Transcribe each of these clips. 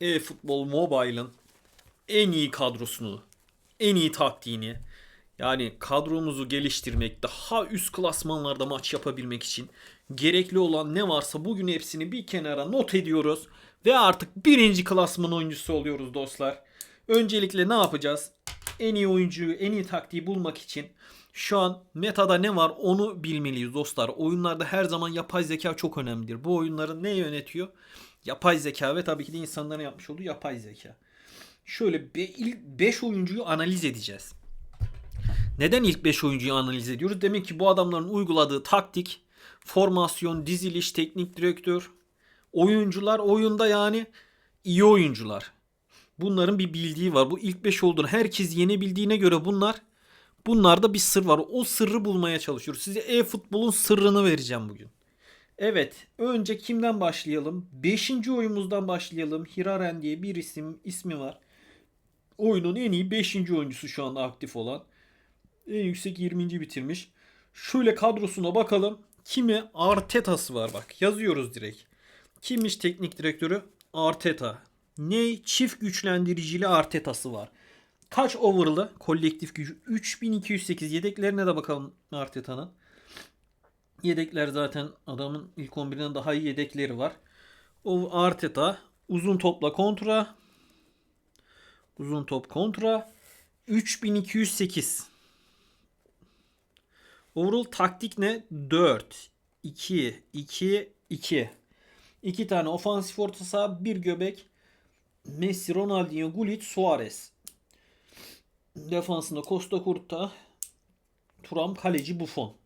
E-Futbol Mobile'ın en iyi kadrosunu, en iyi taktiğini yani kadromuzu geliştirmek, daha üst klasmanlarda maç yapabilmek için gerekli olan ne varsa bugün hepsini bir kenara not ediyoruz ve artık birinci klasman oyuncusu oluyoruz dostlar. Öncelikle ne yapacağız? En iyi oyuncuyu, en iyi taktiği bulmak için şu an metada ne var onu bilmeliyiz dostlar. Oyunlarda her zaman yapay zeka çok önemlidir. Bu oyunları ne yönetiyor? Yapay zeka ve tabii ki de insanların yapmış olduğu yapay zeka. Şöyle be, ilk 5 oyuncuyu analiz edeceğiz. Neden ilk 5 oyuncuyu analiz ediyoruz? Demek ki bu adamların uyguladığı taktik, formasyon, diziliş, teknik direktör, oyuncular oyunda yani iyi oyuncular. Bunların bir bildiği var. Bu ilk 5 olduğunu herkes yenebildiğine göre bunlar bunlarda bir sır var. O sırrı bulmaya çalışıyoruz. Size e-futbolun sırrını vereceğim bugün. Evet, önce kimden başlayalım? 5. oyunumuzdan başlayalım. Hiraren diye bir isim ismi var. Oyunun en iyi 5. oyuncusu şu anda aktif olan. En yüksek 20. bitirmiş. Şöyle kadrosuna bakalım. Kimi Arteta'sı var bak. Yazıyoruz direkt. Kimmiş teknik direktörü? Arteta. Ne? Çift güçlendiricili Arteta'sı var. Kaç overall'ı? Kolektif gücü 3208. Yedeklerine de bakalım Arteta'nın. Yedekler zaten adamın ilk 11'inden daha iyi yedekleri var. O Arteta uzun topla kontra. Uzun top kontra. 3208. Overall taktik ne? 4 2 2 2. 2 tane ofansif orta saha, bir göbek. Messi, Ronaldinho, Gullit, Suarez. Defansında Costa Curta, Turam, kaleci Buffon.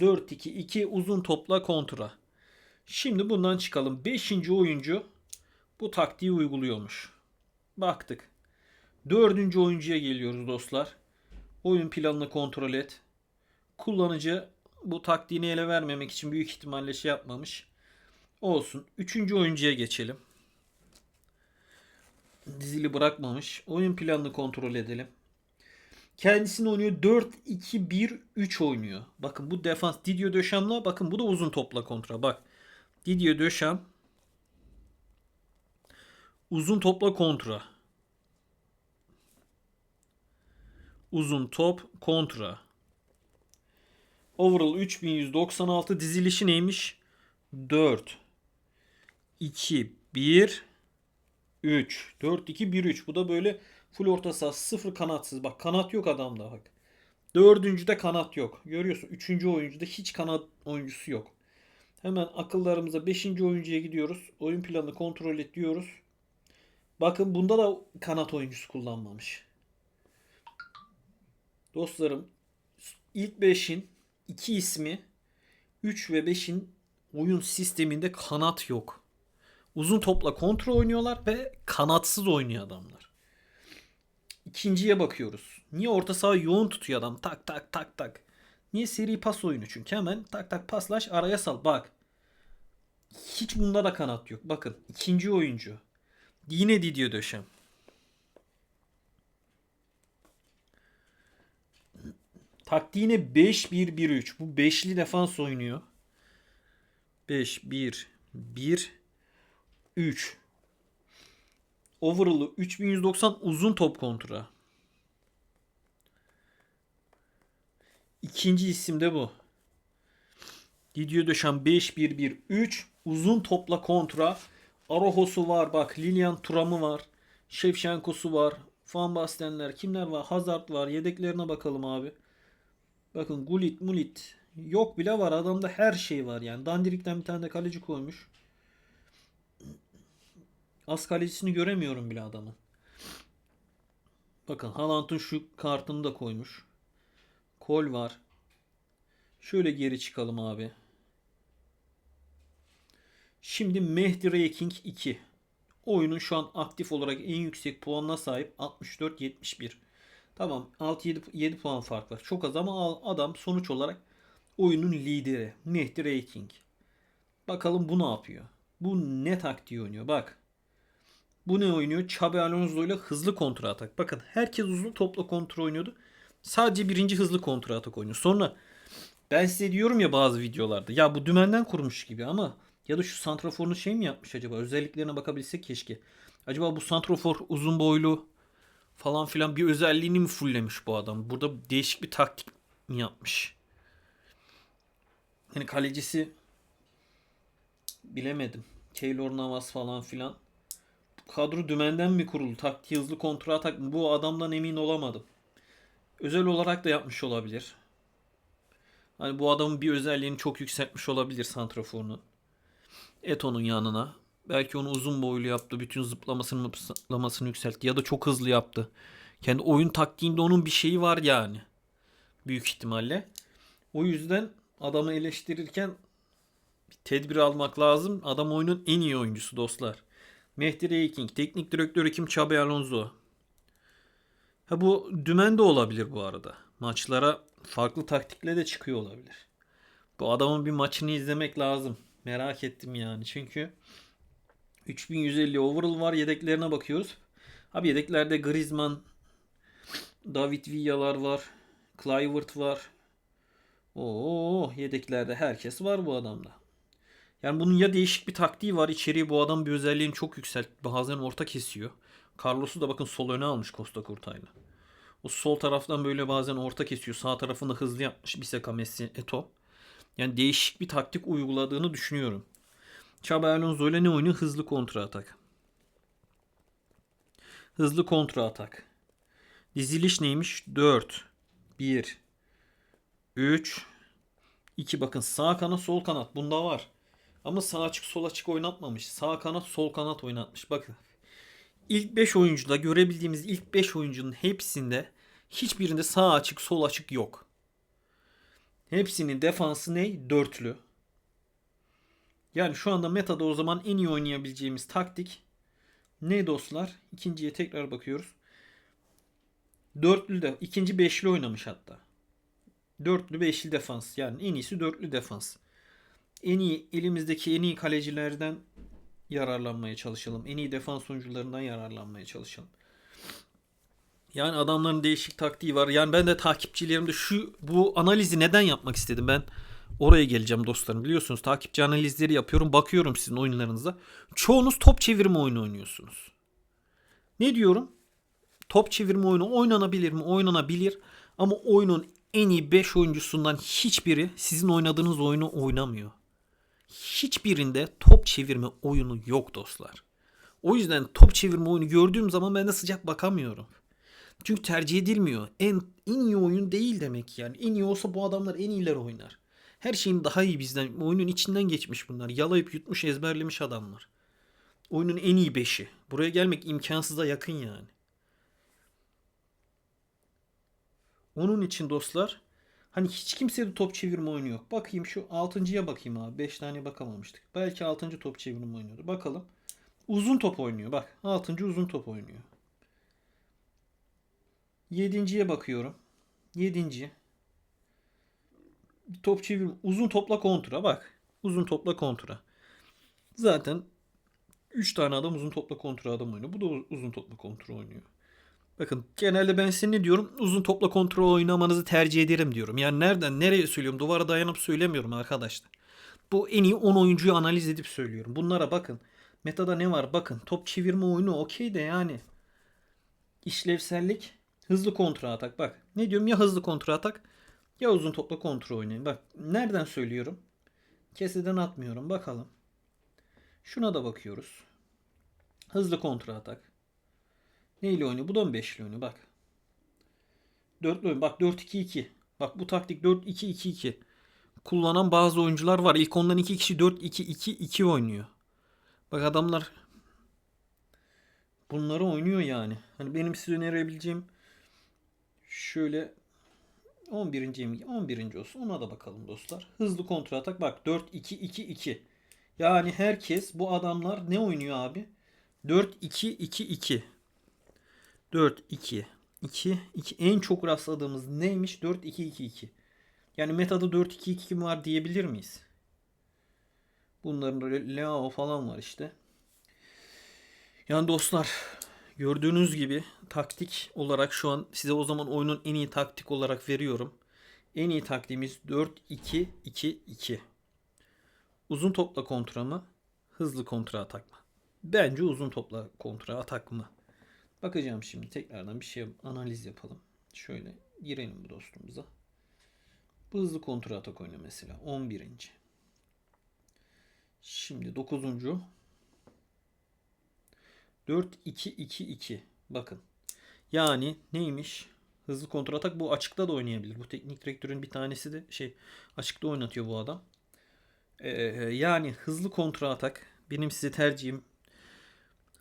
4-2-2 uzun topla kontra. Şimdi bundan çıkalım. 5. oyuncu bu taktiği uyguluyormuş. Baktık. 4. oyuncuya geliyoruz dostlar. Oyun planını kontrol et. Kullanıcı bu taktiğini ele vermemek için büyük ihtimalle şey yapmamış. Olsun. 3. oyuncuya geçelim. Dizili bırakmamış. Oyun planını kontrol edelim. Kendisini oynuyor 4-2-1-3 oynuyor. Bakın bu defans Didier Dechamps'la bakın bu da uzun topla kontra. Bak Didier Deschamps uzun topla kontra. Uzun top kontra. Overall 3196 dizilişi neymiş? 4 2 1 3 4 2 1 3 bu da böyle full orta saha sıfır kanatsız. Bak kanat yok adamda bak. Dördüncüde kanat yok. Görüyorsun üçüncü oyuncuda hiç kanat oyuncusu yok. Hemen akıllarımıza beşinci oyuncuya gidiyoruz. Oyun planını kontrol et diyoruz. Bakın bunda da kanat oyuncusu kullanmamış. Dostlarım ilk 5'in iki ismi 3 ve 5'in oyun sisteminde kanat yok. Uzun topla kontra oynuyorlar ve kanatsız oynuyor adamlar. İkinciye bakıyoruz. Niye orta saha yoğun tutuyor adam? Tak tak tak tak. Niye seri pas oyunu? Çünkü hemen tak tak paslaş araya sal. Bak. Hiç bunda da kanat yok. Bakın ikinci oyuncu. Yine Didier Deschamps. Taktiğine 5-1-1-3. Bu beşli defans oynuyor. 5-1-1 3. Overall'ı 3190 uzun top kontra. İkinci isim de bu. Didier Deschamps 5-1-1-3 uzun topla kontra. Aroho'su var bak. Lilian Thuram'ı var. Shevchenko'su var. Van Bastenler kimler var? Hazard var. Yedeklerine bakalım abi. Bakın Gullit Mulit. Yok bile var. Adamda her şey var yani. Dandirik'ten bir tane de kaleci koymuş. Az kalecisini göremiyorum bile adamın. Bakın Haaland'ın şu kartını da koymuş. Kol var. Şöyle geri çıkalım abi. Şimdi Mehdi Raking 2. Oyunun şu an aktif olarak en yüksek puanına sahip 64-71. Tamam 6-7 puan fark var. Çok az ama adam sonuç olarak oyunun lideri. Mehdi Raking. Bakalım bu ne yapıyor? Bu ne taktiği oynuyor? Bak. Bu ne oynuyor? Xabi Alonso ile hızlı kontra atak. Bakın herkes uzun topla kontra oynuyordu. Sadece birinci hızlı kontra atak oynuyor. Sonra ben size diyorum ya bazı videolarda ya bu dümenden kurmuş gibi ama Ya da şu santraforunu şey mi yapmış acaba? Özelliklerine bakabilsek keşke. Acaba bu santrafor uzun boylu falan filan bir özelliğini mi fulllemiş bu adam? Burada değişik bir taktik mi yapmış? Hani kalecisi bilemedim. Keylor Navas falan filan. Kadro dümenden mi kuruldu? Taktiği hızlı kontra atak mı? Bu adamdan emin olamadım. Özel olarak da yapmış olabilir. Hani bu adamın bir özelliğini çok yükseltmiş olabilir santraforunu. Eto'nun yanına. Belki onu uzun boylu yaptı. Bütün zıplamasını zıplamasını yükseltti. Ya da çok hızlı yaptı. Kendi oyun taktiğinde onun bir şeyi var yani. Büyük ihtimalle. O yüzden adamı eleştirirken bir tedbir almak lazım. Adam oyunun en iyi oyuncusu dostlar. Mehdi Reyking. Teknik direktörü kim? Xabi Alonso. Ha bu dümen de olabilir bu arada. Maçlara farklı taktikle de çıkıyor olabilir. Bu adamın bir maçını izlemek lazım. Merak ettim yani. Çünkü 3150 overall var. Yedeklerine bakıyoruz. Abi yedeklerde Griezmann, David Villa'lar var. Kluivert var. Oo yedeklerde herkes var bu adamda. Yani bunun ya değişik bir taktiği var. İçeriye bu adam bir özelliğini çok yükselt. Bazen orta kesiyor. Carlos'u da bakın sol öne almış Costa Curta'yla. O sol taraftan böyle bazen orta kesiyor. Sağ tarafını hızlı yapmış Biseka Messi Eto. Yani değişik bir taktik uyguladığını düşünüyorum. Xabi Alonso ile ne oynuyor? Hızlı kontra atak. Hızlı kontra atak. Diziliş neymiş? 4 1 3 2 bakın sağ kanat sol kanat bunda var. Ama sağ açık sol açık oynatmamış. Sağ kanat sol kanat oynatmış. Bakın. İlk 5 oyuncuda görebildiğimiz ilk 5 oyuncunun hepsinde hiçbirinde sağ açık sol açık yok. Hepsinin defansı ne? Dörtlü. Yani şu anda metada o zaman en iyi oynayabileceğimiz taktik ne dostlar? İkinciye tekrar bakıyoruz. Dörtlü de ikinci beşli oynamış hatta. Dörtlü beşli defans. Yani en iyisi dörtlü defans. En iyi elimizdeki en iyi kalecilerden yararlanmaya çalışalım. En iyi defans oyuncularından yararlanmaya çalışalım. Yani adamların değişik taktiği var. Yani ben de takipçilerimde şu bu analizi neden yapmak istedim ben? Oraya geleceğim dostlarım. Biliyorsunuz takipçi analizleri yapıyorum. Bakıyorum sizin oyunlarınıza. Çoğunuz top çevirme oyunu oynuyorsunuz. Ne diyorum? Top çevirme oyunu oynanabilir mi? Oynanabilir. Ama oyunun en iyi 5 oyuncusundan hiçbiri sizin oynadığınız oyunu oynamıyor. Hiçbirinde top çevirme oyunu yok dostlar. O yüzden top çevirme oyunu gördüğüm zaman ben de sıcak bakamıyorum. Çünkü tercih edilmiyor. En, en iyi oyun değil demek yani. En iyi olsa bu adamlar en iyiler oynar. Her şeyin daha iyi bizden. Oyunun içinden geçmiş bunlar. Yalayıp yutmuş ezberlemiş adamlar. Oyunun en iyi beşi. Buraya gelmek imkansıza yakın yani. Onun için dostlar hani hiç kimsede top çevirme oyunu yok. Bakayım şu 6.ya bakayım abi. 5 tane bakamamıştık. Belki 6. top çevirme oynuyordu. Bakalım. Uzun top oynuyor. Bak 6. uzun top oynuyor. 7.ye bakıyorum. 7. Top çevirme. Uzun topla kontra. Bak. Uzun topla kontra. Zaten 3 tane adam uzun topla kontra adam oynuyor. Bu da uzun topla kontra oynuyor. Bakın genelde ben size ne diyorum? Uzun topla kontrol oynamanızı tercih ederim diyorum. Yani nereden nereye söylüyorum? Duvara dayanıp söylemiyorum arkadaşlar. Bu en iyi 10 oyuncuyu analiz edip söylüyorum. Bunlara bakın. Metada ne var? Bakın top çevirme oyunu okey de yani. İşlevsellik hızlı kontra atak. Bak ne diyorum ya hızlı kontra atak ya uzun topla kontrol oynayın. Bak nereden söylüyorum? Keseden atmıyorum. Bakalım. Şuna da bakıyoruz. Hızlı kontra atak. Neyle oynuyor? Bu da mı 5'li oynuyor? Bak. 4'lü oynuyor. Bak 4-2-2. Bak bu taktik 4-2-2-2. Kullanan bazı oyuncular var. İlk ondan 2 kişi 4-2-2-2 oynuyor. Bak adamlar bunları oynuyor yani. Hani benim size önerebileceğim şöyle 11. mi? 11. olsun. Ona da bakalım dostlar. Hızlı kontra atak. Bak 4-2-2-2. Yani herkes bu adamlar ne oynuyor abi? 4-2-2-2. 4 2 2 2 en çok rastladığımız neymiş? 4 2 2 2. Yani metada 4 2 2 var diyebilir miyiz? Bunların Leo falan var işte. Yani dostlar gördüğünüz gibi taktik olarak şu an size o zaman oyunun en iyi taktik olarak veriyorum. En iyi taktiğimiz 4 2 2 2. Uzun topla kontra mı? Hızlı kontra atak mı? Bence uzun topla kontra atak mı? Bakacağım şimdi tekrardan bir şey analiz yapalım. Şöyle girelim bu dostumuza. Bu hızlı kontra atak oyunu mesela 11. Şimdi 9. 4 2 2 2. Bakın. Yani neymiş? Hızlı kontra atak bu açıkta da oynayabilir. Bu teknik direktörün bir tanesi de şey açıkta oynatıyor bu adam. Ee, yani hızlı kontra atak benim size tercihim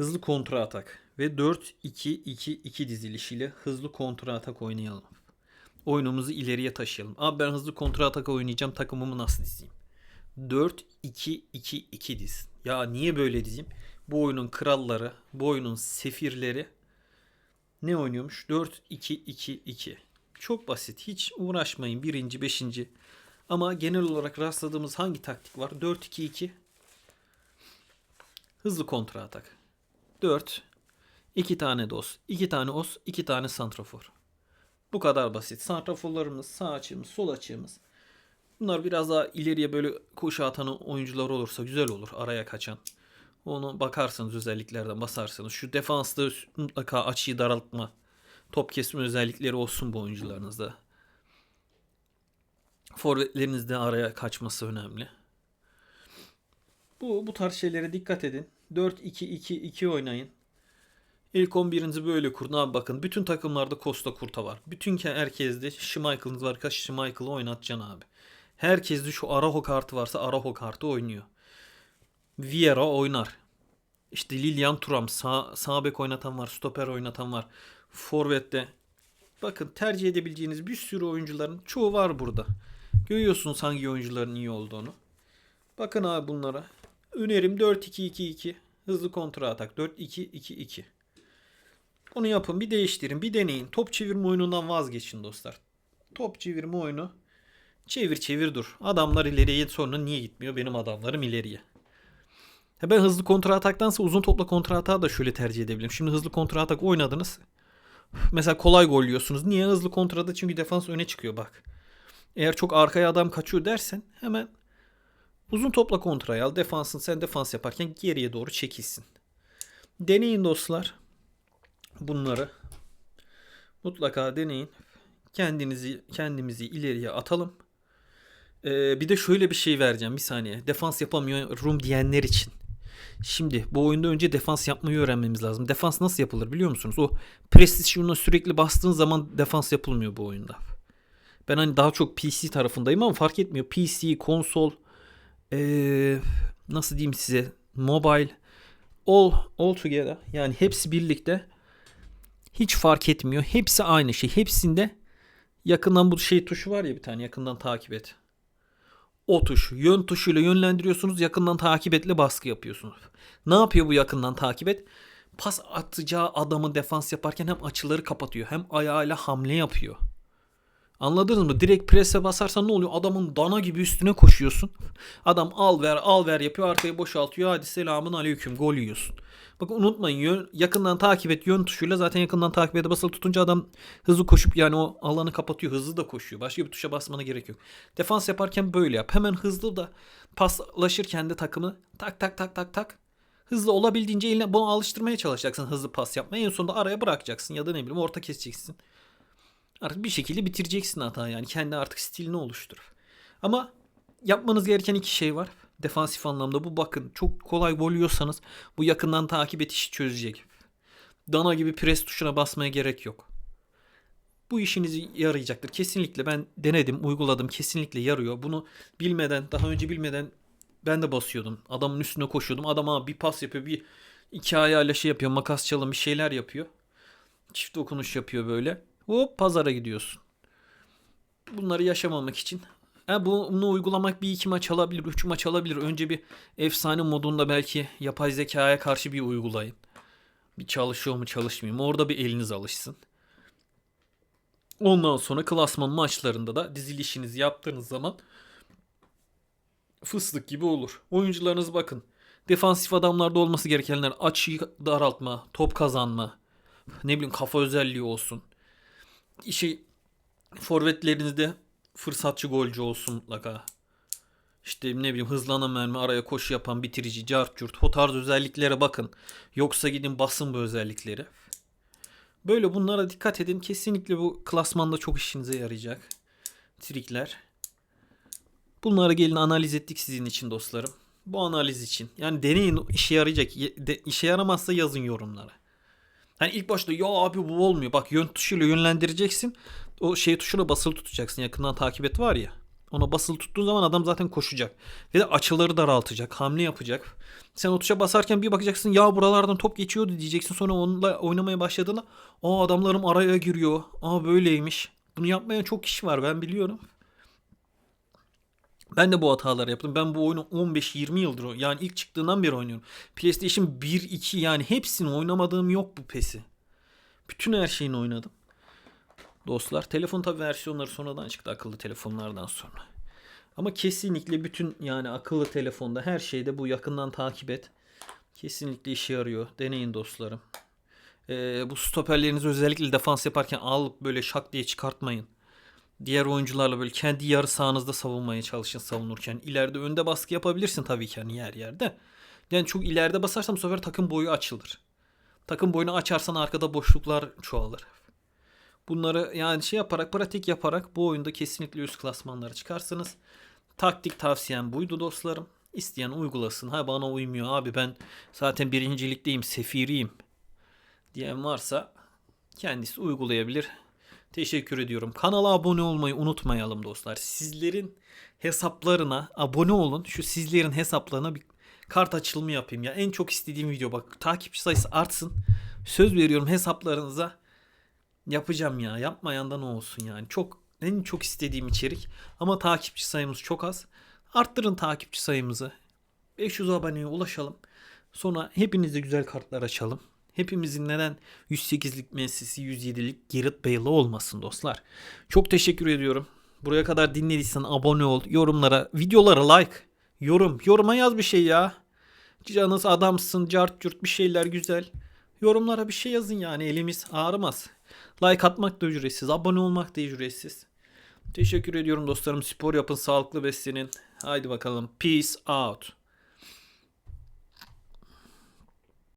hızlı kontra atak ve 4-2-2-2 dizilişiyle hızlı kontra atak oynayalım. Oyunumuzu ileriye taşıyalım. Abi ben hızlı kontra atak oynayacağım takımımı nasıl dizeyim? 4-2-2-2 diz. Ya niye böyle dizeyim? Bu oyunun kralları, bu oyunun sefirleri ne oynuyormuş? 4-2-2-2. Çok basit. Hiç uğraşmayın. Birinci, beşinci. Ama genel olarak rastladığımız hangi taktik var? 4-2-2. Hızlı kontra atak. 4. 2 tane dos. 2 tane os. 2 tane santrafor. Bu kadar basit. Santraforlarımız, sağ açığımız, sol açığımız. Bunlar biraz daha ileriye böyle koşu atan oyuncular olursa güzel olur. Araya kaçan. Onu bakarsanız özelliklerden basarsanız. Şu defansta mutlaka açıyı daraltma. Top kesme özellikleri olsun bu oyuncularınızda. Forvetlerinizde araya kaçması önemli. Bu, bu tarz şeylere dikkat edin. 4-2-2-2 oynayın. İlk 11'inizi böyle kurun. Abi bakın bütün takımlarda Costa Kurta var. Bütün ke- herkeste Schmeichel'ınız var. Kaç Schmeichel'ı oynatacaksın abi. Herkeste şu Araho kartı varsa Araho kartı oynuyor. Vieira oynar. İşte Lilian Thuram sağ, sağ bek oynatan var. Stoper oynatan var. Forvet'te. Bakın tercih edebileceğiniz bir sürü oyuncuların çoğu var burada. Görüyorsunuz hangi oyuncuların iyi olduğunu. Bakın abi bunlara. Önerim 4-2-2-2. Hızlı kontra atak. 4-2-2-2. Onu yapın. Bir değiştirin. Bir deneyin. Top çevirme oyunundan vazgeçin dostlar. Top çevirme oyunu. Çevir çevir dur. Adamlar ileriye sonra niye gitmiyor? Benim adamlarım ileriye. Ben hızlı kontra ataktansa uzun topla kontra atağı da şöyle tercih edebilirim. Şimdi hızlı kontra atak oynadınız. Mesela kolay gol yiyorsunuz. Niye hızlı kontrada? Çünkü defans öne çıkıyor bak. Eğer çok arkaya adam kaçıyor dersen hemen uzun topla kontraya al. Defansın sen defans yaparken geriye doğru çekilsin. Deneyin dostlar. Bunları mutlaka deneyin. Kendinizi kendimizi ileriye atalım. Ee, bir de şöyle bir şey vereceğim bir saniye. Defans yapamıyorum diyenler için. Şimdi bu oyunda önce defans yapmayı öğrenmemiz lazım. Defans nasıl yapılır biliyor musunuz? O precision'una sürekli bastığın zaman defans yapılmıyor bu oyunda. Ben hani daha çok PC tarafındayım ama fark etmiyor. PC, konsol, ee, nasıl diyeyim size, mobile, all, all together yani hepsi birlikte hiç fark etmiyor. Hepsi aynı şey. Hepsinde yakından bu şey tuşu var ya bir tane yakından takip et. O tuş. Yön tuşuyla yönlendiriyorsunuz. Yakından takip etle baskı yapıyorsunuz. Ne yapıyor bu yakından takip et? Pas atacağı adamı defans yaparken hem açıları kapatıyor hem ayağıyla hamle yapıyor. Anladınız mı? Direkt prese basarsan ne oluyor? Adamın dana gibi üstüne koşuyorsun. Adam al ver al ver yapıyor arkayı boşaltıyor. Hadi selamun aleyküm gol yiyorsun. Bakın unutmayın yön, yakından takip et yön tuşuyla zaten yakından takip ede basılı tutunca adam hızlı koşup yani o alanı kapatıyor. Hızlı da koşuyor. Başka bir tuşa basmana gerek yok. Defans yaparken böyle yap. Hemen hızlı da paslaşırken de takımı tak tak tak tak tak hızlı olabildiğince eline bunu alıştırmaya çalışacaksın hızlı pas yapmaya. En sonunda araya bırakacaksın ya da ne bileyim orta keseceksin. Artık bir şekilde bitireceksin hata yani. Kendi artık stilini oluştur. Ama yapmanız gereken iki şey var. Defansif anlamda bu bakın çok kolay gol bu yakından takip et işi çözecek. Dana gibi pres tuşuna basmaya gerek yok. Bu işinizi yarayacaktır. Kesinlikle ben denedim, uyguladım. Kesinlikle yarıyor. Bunu bilmeden, daha önce bilmeden ben de basıyordum. Adamın üstüne koşuyordum. Adam abi bir pas yapıyor, bir iki ayağıyla şey yapıyor, makas çalım bir şeyler yapıyor. Çift dokunuş yapıyor böyle. Hop pazara gidiyorsun. Bunları yaşamamak için Ha, bunu uygulamak bir iki maç alabilir, üç maç alabilir. Önce bir efsane modunda belki yapay zekaya karşı bir uygulayın. Bir çalışıyor mu çalışmıyor mu orada bir eliniz alışsın. Ondan sonra klasman maçlarında da dizilişinizi yaptığınız zaman fıstık gibi olur. Oyuncularınız bakın. Defansif adamlarda olması gerekenler açıyı daraltma, top kazanma, ne bileyim kafa özelliği olsun. Şey forvetlerinizde fırsatçı golcü olsun mutlaka. İşte ne bileyim hızlanan mermi, araya koşu yapan, bitirici, cart curt. O tarz özelliklere bakın. Yoksa gidin basın bu özellikleri. Böyle bunlara dikkat edin. Kesinlikle bu klasmanda çok işinize yarayacak. Trikler. Bunları gelin analiz ettik sizin için dostlarım. Bu analiz için. Yani deneyin işe yarayacak. İşe yaramazsa yazın yorumlara. Hani ilk başta ya abi bu olmuyor. Bak yön tuşuyla yönlendireceksin. O şey tuşuna basılı tutacaksın. Yakından takip et var ya. Ona basılı tuttuğun zaman adam zaten koşacak. Ve de açıları daraltacak. Hamle yapacak. Sen o tuşa basarken bir bakacaksın ya buralardan top geçiyordu diyeceksin. Sonra onunla oynamaya başladığında aa adamlarım araya giriyor. Aa böyleymiş. Bunu yapmayan çok kişi var ben biliyorum. Ben de bu hataları yaptım. Ben bu oyunu 15-20 yıldır yani ilk çıktığından beri oynuyorum. PlayStation 1, 2 yani hepsini oynamadığım yok bu PES'i. Bütün her şeyini oynadım. Dostlar telefon tabi versiyonları sonradan çıktı akıllı telefonlardan sonra. Ama kesinlikle bütün yani akıllı telefonda her şeyde bu yakından takip et. Kesinlikle işe yarıyor. Deneyin dostlarım. Ee, bu stoperlerinizi özellikle defans yaparken alıp böyle şak diye çıkartmayın. Diğer oyuncularla böyle kendi yarı sahanızda savunmaya çalışın savunurken. İleride önde baskı yapabilirsin tabii ki hani yer yerde. Yani çok ileride basarsan bu sefer takım boyu açılır. Takım boyunu açarsan arkada boşluklar çoğalır. Bunları yani şey yaparak pratik yaparak bu oyunda kesinlikle üst klasmanlara çıkarsınız. Taktik tavsiyem buydu dostlarım. İsteyen uygulasın. Ha bana uymuyor abi ben zaten birincilikteyim sefiriyim diyen varsa kendisi uygulayabilir. Teşekkür ediyorum. Kanala abone olmayı unutmayalım dostlar. Sizlerin hesaplarına abone olun. Şu sizlerin hesaplarına bir kart açılımı yapayım ya. En çok istediğim video bak. Takipçi sayısı artsın. Söz veriyorum hesaplarınıza yapacağım ya. Yapmayan da ne olsun yani. Çok en çok istediğim içerik. Ama takipçi sayımız çok az. Arttırın takipçi sayımızı. 500 aboneye ulaşalım. Sonra hepinize güzel kartlar açalım. Hepimizin neden 108'lik Messi'si 107'lik Gareth Bale'ı olmasın dostlar. Çok teşekkür ediyorum. Buraya kadar dinlediysen abone ol. Yorumlara, videolara like. Yorum. Yoruma yaz bir şey ya. Canınız adamsın, cart curt bir şeyler güzel. Yorumlara bir şey yazın yani elimiz ağrımaz. Like atmak da ücretsiz. Abone olmak da ücretsiz. Teşekkür ediyorum dostlarım. Spor yapın, sağlıklı beslenin. Haydi bakalım. Peace out.